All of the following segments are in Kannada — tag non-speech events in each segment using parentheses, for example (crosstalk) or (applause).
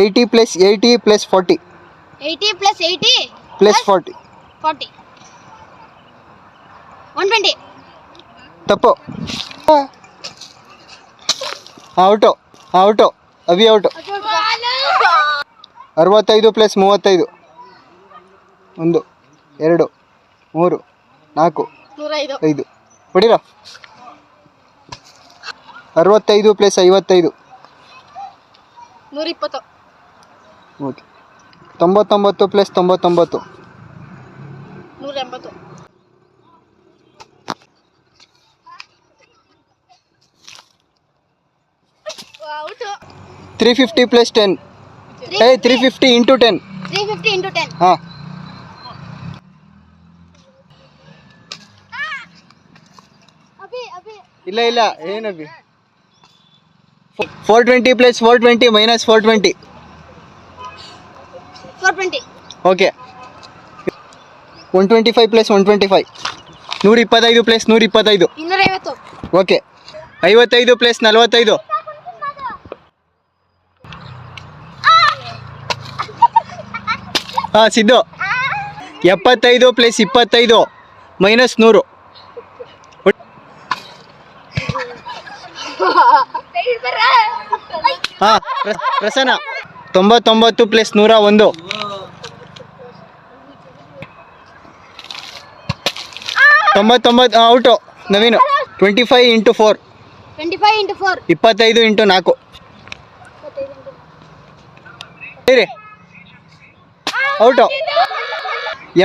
Eighty plus eighty plus forty eighty plus eighty plus forty forty one twenty ತಪ್ಪು. ಔಟು ಔಟು ಅವಿ ಔಟು ಅರವತ್ತೈದು ಪ್ಲಸ್ ಮೂವತ್ತೈದು. ಒಂದು ಎರಡು ಮೂರು ನಾಲ್ಕು ಐದು. ಹೊಡಿರ ಅರವತ್ತೈದು ಪ್ಲಸ್ ಐವತ್ತೈದು. ನೂರಿಪ್ಪತ್ತು. ಓಕೆ ತೊಂಬತ್ತೊಂಬತ್ತು ಪ್ಲಸ್ ತೊಂಬತ್ತೊಂಬತ್ತು. ನೂರ ಎಂಬತ್ತು out three fifty plus ten ಏ three fifty into ten three fifty into ten ಹಾಂ. ಇಲ್ಲ ಇಲ್ಲ ಏನವಿ four twenty plus four twenty minus four twenty four twenty okay one twenty five plus one twenty five ನೂರ ಇಪ್ಪತ್ತೈದು ಪ್ಲಸ್ ನೂರ ಇಪ್ಪತ್ತೈದು ಇನ್ನೂರೈವತ್ತು. ಓಕೆ ಐವತ್ತೈದು ಪ್ಲಸ್ ನಲವತ್ತೈದು. ಹಾಂ ಸಿದ್ದು. ಎಪ್ಪತ್ತೈದು ಪ್ಲಸ್ ಇಪ್ಪತ್ತೈದು. ಮೈನಸ್ ನೂರು. (laughs) ಹಾಂ ಪ್ರಸನ್ನ. ತೊಂಬತ್ತೊಂಬತ್ತು ಪ್ಲಸ್ ನೂರ ಒಂದು. ತೊಂಬತ್ತೊಂಬತ್ತು out. Naveen. Twenty five into four twenty five into four ಇಪ್ಪತ್ತೈದು ಇಂಟು ನಾಲ್ಕು. ಔಟು.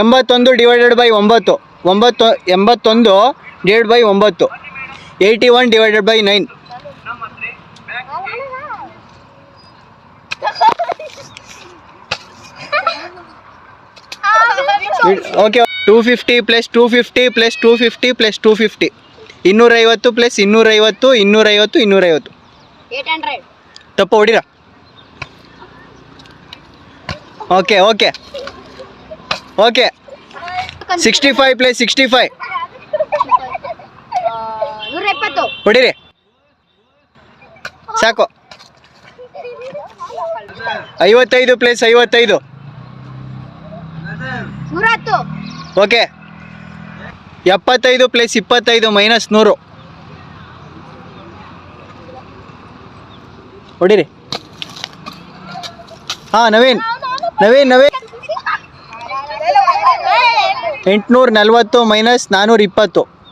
ಎಂಬತ್ತೊಂದು ಡಿವೈಡೆಡ್ ಬೈ ಒಂಬತ್ತು. ಒಂಬತ್ತು ಎಂಬತ್ತೊಂದು ಡಿವೈಡ್ ಬೈ ಒಂಬತ್ತು. Eighty one divided by nine okay two fifty plus two fifty plus two fifty plus two fifty ಇನ್ನೂರೈವತ್ತು ಪ್ಲಸ್ ಇನ್ನೂರೈವತ್ತು ಇನ್ನೂರೈವತ್ತು ಇನ್ನೂರೈವತ್ತು. ತಪ್ಪು ಹೊಡಿರ? Okay okay okay sixty five plus sixty five ಹೊಡಿರಿ. ಸಾಕು. ಐವತ್ತೈದು ಪ್ಲಸ್ ಐವತ್ತೈದು. ಓಕೆ. ಎಪ್ಪತ್ತೈದು ಪ್ಲಸ್ ಇಪ್ಪತ್ತೈದು ಮೈನಸ್ ನೂರು. ಹೊಡಿರಿ. ಹಾಂ, ನವೀನ್. ನವೀನ್ ನವೀನ್. ಎಂಟುನೂರ ನಲ್ವತ್ತು ಮೈನಸ್ ನಾನ್ನೂರ ಇಪ್ಪತ್ತು.